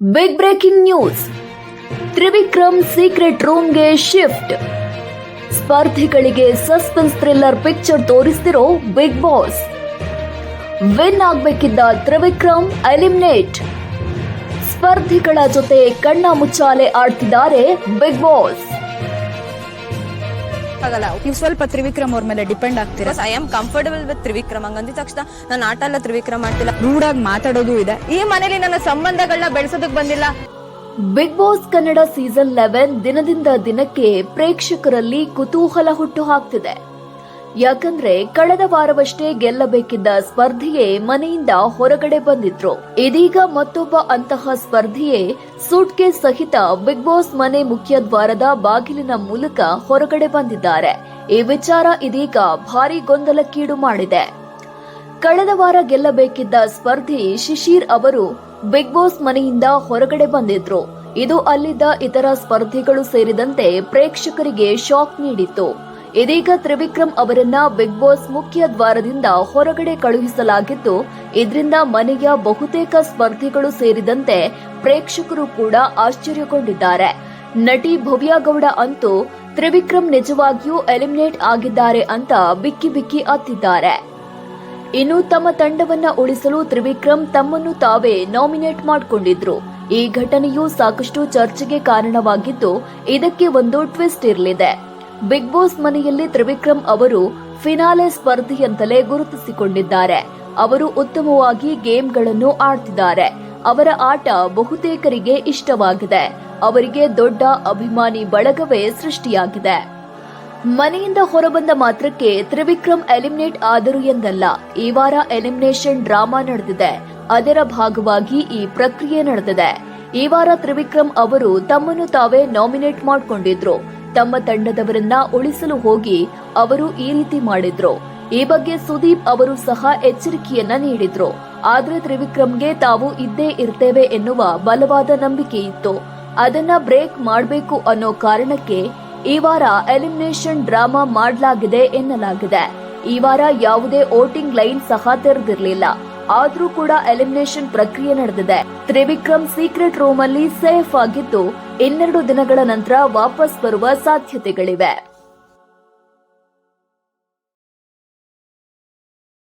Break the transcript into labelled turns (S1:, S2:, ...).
S1: Big breaking news Trivikram secret ರೂಮ್ಗೆ shift ಸ್ಪರ್ಧಿಗಳಿಗೆ suspense thriller picture ತೋರಿಸ್ತಿರೋ ಬಿಗ್ ಬಾಸ್ ವಿನ್ ಆಗ್ಬೇಕಿದ್ದ ತ್ರಿವಿಕ್ರಮ್ ಎಲಿಮಿನೇಟ್ ಸ್ಪರ್ಧಿಗಳ ಜೊತೆ ಕಣ್ಣ ಮುಚ್ಚಾಲೆ ಆಡ್ತಿದ್ದಾರೆ ಬಿಗ್ ಬಾಸ್
S2: ಆಗಲ್ಲ ನೀವು ಸ್ವಲ್ಪ ತ್ರಿವಿಕ್ರಮ್ ಅವ್ರ ಮೇಲೆ ಡಿಪೆಂಡ್ ಆಗ್ತೀರಾ?
S3: I am comfortable with Trivikram. ಹಂಗಂದಿದ ತಕ್ಷಣ ನಾನು ಆಟ ಎಲ್ಲ ತ್ರಿವಿಕ್ರಮ್ ಮಾಡ್ತಿಲ್ಲ
S2: ರೂಢಾಗಿ ಮಾತಾಡೋದು ಇದೆ.
S3: ಈ ಮನೇಲಿ ನನ್ನ ಸಂಬಂಧಗಳನ್ನ ಬೆಳೆಸೋದಕ್ ಬಂದಿಲ್ಲ.
S1: Big boss Kannada season eleven ದಿನದಿಂದ ದಿನಕ್ಕೆ ಪ್ರೇಕ್ಷಕರಲ್ಲಿ ಕುತೂಹಲ ಹುಟ್ಟು ಹಾಕ್ತಿದೆ. ಯಾಕಂದ್ರೆ ಕಳೆದ ವಾರವಷ್ಟೇ ಗೆಲ್ಲಬೇಕಿದ್ದ ಸ್ಪರ್ಧಿಯೇ ಮನೆಯಿಂದ ಹೊರಗಡೆ ಬಂದಿದ್ರು. ಇದೀಗ ಮತ್ತೊಬ್ಬ ಅಂತಹ ಸ್ಪರ್ಧಿಯೇ ಸೂಟ್ಕೇಸ್ ಸಹಿತ ಬಿಗ್ ಬಾಸ್ ಮನೆ ಮುಖ್ಯ ದ್ವಾರದ ಬಾಗಿಲಿನ ಮೂಲಕ ಹೊರಗಡೆ ಬಂದಿದ್ದಾರೆ. ಈ ವಿಚಾರ ಇದೀಗ ಭಾರಿ ಗೊಂದಲಕ್ಕೀಡು ಮಾಡಿದೆ. ಕಳೆದ ವಾರ ಗೆಲ್ಲಬೇಕಿದ್ದ ಸ್ಪರ್ಧಿ ಶಿಶಿರ್ ಅವರು ಬಿಗ್ ಬಾಸ್ ಮನೆಯಿಂದ ಹೊರಗಡೆ ಬಂದಿದ್ರು. ಇದು ಅಲ್ಲಿದ್ದ ಇತರ ಸ್ಪರ್ಧಿಗಳು ಸೇರಿದಂತೆ ಪ್ರೇಕ್ಷಕರಿಗೆ ಶಾಕ್ ನೀಡಿತ್ತು. ಇದೀಗ ತ್ರಿವಿಕ್ರಮ್ ಅವರನ್ನ ಬಿಗ್ ಬಾಸ್ ಮುಖ್ಯ ದ್ವಾರದಿಂದ ಹೊರಗಡೆ ಕಳುಹಿಸಲಾಗಿದ್ದು, ಇದರಿಂದ ಮನೆಯ ಬಹುತೇಕ ಸ್ಪರ್ಧಿಗಳು ಸೇರಿದಂತೆ ಪ್ರೇಕ್ಷಕರು ಕೂಡ ಆಶ್ಚರ್ಯಗೊಂಡಿದ್ದಾರೆ. ನಟಿ ಭವ್ಯಗೌಡ ಅಂತೂ ತ್ರಿವಿಕ್ರಮ್ ನಿಜವಾಗಿಯೂ ಎಲಿಮಿನೇಟ್ ಆಗಿದ್ದಾರೆ ಅಂತ ಬಿಕ್ಕಿ ಬಿಕ್ಕಿ ಅತ್ತಿದ್ದಾರೆ. ಇನ್ನು ತಮ್ಮ ತಂಡವನ್ನ ಉಳಿಸಲು ತ್ರಿವಿಕ್ರಮ್ ತಮ್ಮನ್ನು ತಾವೇ ನಾಮಿನೇಟ್ ಮಾಡಿಕೊಂಡಿದ್ರು. ಈ ಘಟನೆಯು ಸಾಕಷ್ಟು ಚರ್ಚೆಗೆ ಕಾರಣವಾಗಿದ್ದು, ಇದಕ್ಕೆ ಒಂದು ಟ್ವಿಸ್ಟ್ ಇರಲಿದೆ. ಬಿಗ್ ಬಾಸ್ ಮನೆಯಲ್ಲಿ ತ್ರಿವಿಕ್ರಮ್ ಅವರು ಫಿನಾಲೆ ಸ್ಪರ್ಧಿಯಂತಲೇ ಗುರುತಿಸಿಕೊಂಡಿದ್ದಾರೆ. ಅವರು ಉತ್ತಮವಾಗಿ ಗೇಮ್ಗಳನ್ನು ಆಡ್ತಿದ್ದಾರೆ. ಅವರ ಆಟ ಬಹುತೇಕರಿಗೆ ಇಷ್ಟವಾಗಿದೆ. ಅವರಿಗೆ ದೊಡ್ಡ ಅಭಿಮಾನಿ ಬಳಗವೇ ಸೃಷ್ಟಿಯಾಗಿದೆ. ಮನೆಯಿಂದ ಹೊರಬಂದ ಮಾತ್ರಕ್ಕೆ ತ್ರಿವಿಕ್ರಮ್ ಎಲಿಮಿನೇಟ್ ಆದರು ಎಂದಲ್ಲ, ಈ ವಾರ ಎಲಿಮಿನೇಷನ್ ಡ್ರಾಮಾ ನಡೆದಿದೆ. ಅದರ ಭಾಗವಾಗಿ ಈ ಪ್ರಕ್ರಿಯೆ ನಡೆದಿದೆ. ಈ ವಾರ ತ್ರಿವಿಕ್ರಮ್ ಅವರು ತಮ್ಮನ್ನು ತಾವೇ ನಾಮಿನೇಟ್ ಮಾಡಿಕೊಂಡಿದ್ರು. ತಮ್ಮ ತಂಡದವರನ್ನ ಉಳಿಸಲು ಹೋಗಿ ಅವರು ಈ ರೀತಿ ಮಾಡಿದ್ರು. ಈ ಬಗ್ಗೆ ಸುದೀಪ್ ಅವರು ಸಹ ಎಚ್ಚರಿಕೆಯನ್ನ ನೀಡಿದ್ರು. ಆದ್ರೆ ತ್ರಿವಿಕ್ರಮ್ಗೆ ತಾವು ಇದ್ದೇ ಇರ್ತೇವೆ ಎನ್ನುವ ಬಲವಾದ ನಂಬಿಕೆ ಇತ್ತು ಅದನ್ನ ಬ್ರೇಕ್ ಮಾಡಬೇಕು ಅನ್ನೋ ಕಾರಣಕ್ಕೆ ಈ ವಾರ ಎಲಿಮಿನೇಷನ್ ಡ್ರಾಮಾ ಮಾಡಲಾಗಿದೆ ಎನ್ನಲಾಗಿದೆ. ಈ ವಾರ ಯಾವುದೇ ವೋಟಿಂಗ್ ಲೈನ್ ಸಹ ತೆರೆದಿರಲಿಲ್ಲ. ಆದ್ರೂ ಕೂಡ ಎಲಿಮಿನೇಷನ್ ಪ್ರಕ್ರಿಯೆ ನಡೆದಿದೆ. ತ್ರಿವಿಕ್ರಮ್ ಸೀಕ್ರೆಟ್ ರೂಮ್ ಅಲ್ಲಿ ಸೇಫ್ ಆಗಿದ್ದು ಇನ್ನೆರಡು ದಿನಗಳ ನಂತರ ವಾಪಸ್ ಬರುವ ಸಾಧ್ಯತೆಗಳಿವೆ.